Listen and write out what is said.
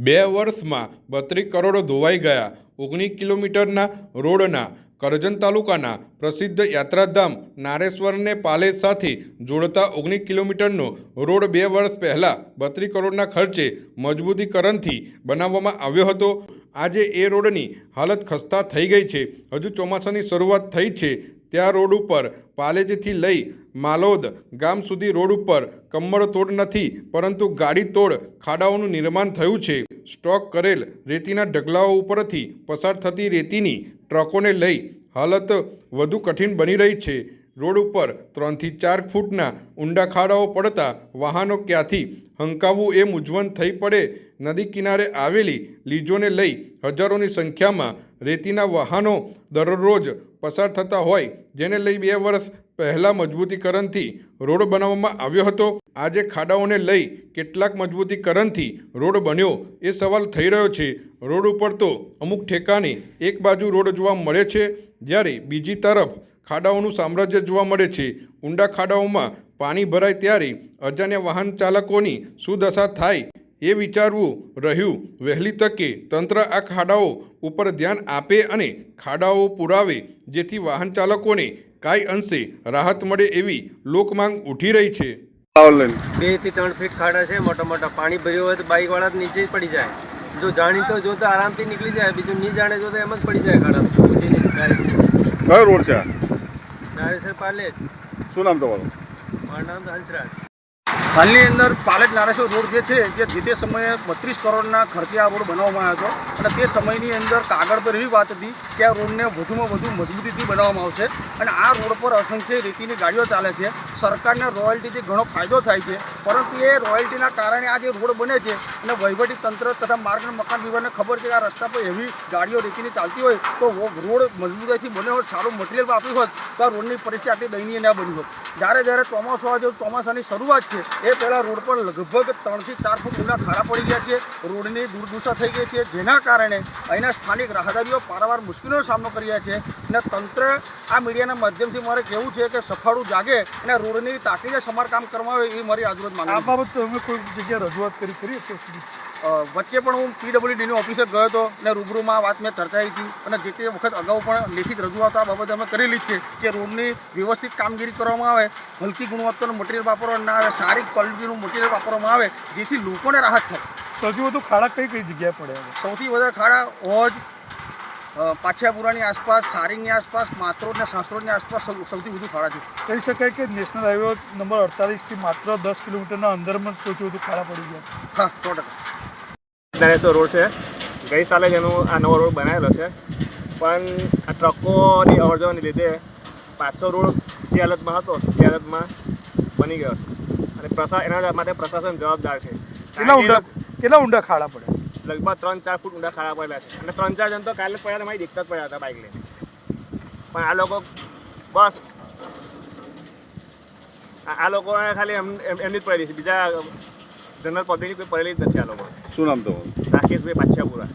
બે વર્ષમાં બત્રીસ કરોડ ધોવાઈ ગયા. ઓગણીસ કિલોમીટરના રોડના કરજણ તાલુકાના પ્રસિદ્ધ યાત્રાધામ નારેશ્વરને પાલેજ સાથે જોડતા ઓગણીસ કિલોમીટરનો રોડ બે વર્ષ પહેલાં બત્રીસ કરોડના ખર્ચે મજબૂતીકરણથી બનાવવામાં આવ્યો હતો. આજે એ રોડની હાલત ખસ્તા થઈ ગઈ છે. હજુ ચોમાસાની શરૂઆત થઈ છે. ત્યાં રોડ ઉપર પાલેજથી લઈ માલોદ ગામ સુધી રોડ ઉપર કમર તોડ નથી, પરંતુ ગાડી તોડ ખાડાઓનું નિર્માણ થયું છે. સ્ટોક કરેલ રેતીના ઢગલાઓ ઉપરથી પસાર થતી રેતીની ટ્રકોને લઈ હાલત વધુ કઠિન બની રહી છે. રોડ ઉપર ત્રણથી ચાર ફૂટના ઊંડા ખાડાઓ પડતા વાહનો ક્યાંથી હંકાવવું એ મૂંઝવણ થઈ પડે. નદી કિનારે આવેલી લીજોને લઈ હજારોની સંખ્યામાં રેતીના વાહનો દરરોજ પસાર થતા હોય, જેને લઈ બે વર્ષ પહેલાં મજબૂતીકરણથી રોડ બનાવવામાં આવ્યો હતો. આજે ખાડાઓને લઈ કેટલાક મજબૂતીકરણથી રોડ બન્યો એ સવાલ થઈ રહ્યો છે. રોડ ઉપર તો અમુક ઠેકાને એક બાજુ રોડ જોવા મળે છે, જ્યારે બીજી તરફ ખાડાઓનું સામ્રાજ્ય જોવા મળે છે. ઊંડા ખાડાઓમાં પાણી ભરાય ત્યારે અજાણ્યા વાહન ચાલકોની સુદશા થાય એ વિચારવું રહ્યું. વહેલી તકે તંત્ર આ ખાડાઓ ઉપર ધ્યાન આપે અને ખાડાઓ પુરાવે, જેથી વાહન ચાલકોને કાંઈ અંશે રાહત મળે એવી લોકમાંગ ઉઠી રહી છે. બેથી ત્રણ ફીટ ખાડા છે મોટા મોટા પાણી ભર્યું હોય તો બાઇક વાળા નીચે જ પડી જાય. જો જાણીતો જો તો આરામથી નીકળી જાય બીજું નહીં જાણે જો તો એમ જ પડી જાય ખાડા કયો રોડ છે પાલે શું નામ તમારું? મારું નામ તો હંસરાજ. હાલની અંદર પાલેજ નારેશ્વર રોડ જે છે, જે જે તે સમયે બત્રીસ કરોડના ખર્ચે આ રોડ બનાવવામાં આવ્યો હતો. અને તે સમયની અંદર કાગળ પર એવી વાત હતી કે આ રોડને વધુમાં વધુ મજબૂતીથી બનાવવામાં આવશે. અને આ રોડ પર અસંખ્ય રીતિની ગાડીઓ ચાલે છે. સરકારને રોયલ્ટીથી ઘણો ફાયદો થાય છે. પરંતુ એ રોયલ્ટીના કારણે આ જે રોડ બને છે અને વહીવટી તંત્ર તથા માર્ગ મકાન વિભાગને ખબર છે કે આ રસ્તા પર એવી ગાડીઓ, રીતિની ચાલતી હોય તો રોડ મજબૂતાઈથી બન્યો હોત, સારું મટીરિયલ આપ્યું હોત તો આ રોડની પરિસ્થિતિ આટલી દયનીય ના બની હોત. જ્યારે જ્યારે ચોમાસું આવે ચોમાસાની શરૂઆત છે એ પહેલાં રોડ પર લગભગ ત્રણથી ચાર ફૂટ ઊંડા ખાડા પડી ગયા છે. રોડની દુર્દશા થઈ ગઈ છે, જેના કારણે અહીંના સ્થાનિક રાહદારીઓ પારાવાર મુશ્કેલીનો સામનો કરી છે. અને તંત્ર આ મીડિયાના માધ્યમથી મારે કહેવું છે કે સફાળું જાગે અને રોડની તાકીદે સમારકામ કરવામાં આવે એ મારી આજરોજ આ માંગણી બાબત અમે કોઈ જગ્યાએ રજૂઆત કરી કરી અત્યાર સુધી? વચ્ચે પણ હું પીડબ્લ્યુડીની ઓફિસે ગયો હતો અને રૂબરૂમાં વાત મેં ચર્ચાઈ હતી અને જે તે વખત અગાઉ પણ લેખિત રજૂઆત આ બાબતે અમે કરેલી જ છે કે રોડની વ્યવસ્થિત કામગીરી કરવામાં આવે હલકી ગુણવત્તાનું મટીરિયલ વાપરવામાં ના આવે સારી ક્વોલિટીનું મટીરિયલ વાપરવામાં આવે જેથી લોકોને રાહત થાય. સૌથી વધુ ખાડા કઈ કઈ જગ્યાએ પડે સૌથી વધારે ખાડા હોજ પાછિયાપુરાની આસપાસ સારીની આસપાસ માત્રોડ અને સાસરોડની આસપાસ સૌથી વધુ ખાડા છે. કહી શકાય કે નેશનલ હાઈવે નંબર અડતાલીસથી માત્ર દસ કિલોમીટરના અંદરમાં જ સૌથી વધુ ખાડા પડી ગયા હા સો ટકા. નારેશ્વર રોડ છે. ગઈ સાલે જ એનો આ નવો રોડ બનાવેલો છે. પણ આ ટ્રકોની અવરજવરને લીધે પાછો રોડ જે હાલતમાં હતો તે હાલતમાં બની ગયો. છે અને પ્રશા એના માટે પ્રશાસન જવાબદાર છે. કેટલા ઊંડા કેટલા ઊંડા ખાડા પડે લગભગ ત્રણ ચાર ફૂટ ઊંડા ખાડા પડેલા છે. અને ત્રણ ચાર જણ તો કાલે પડ્યા મારી દિક્કત પડ્યા હતા બાઇક લઈને. પણ આ લોકો બસ. આ લોકોને ખાલી એમ એમ- એમની જ પડી છે. બીજા જનરલ પબ્લિકની કોઈ પડેલી જ નથી આ લોકો શું નામ તો રાકેશભાઈ પાછાપુરા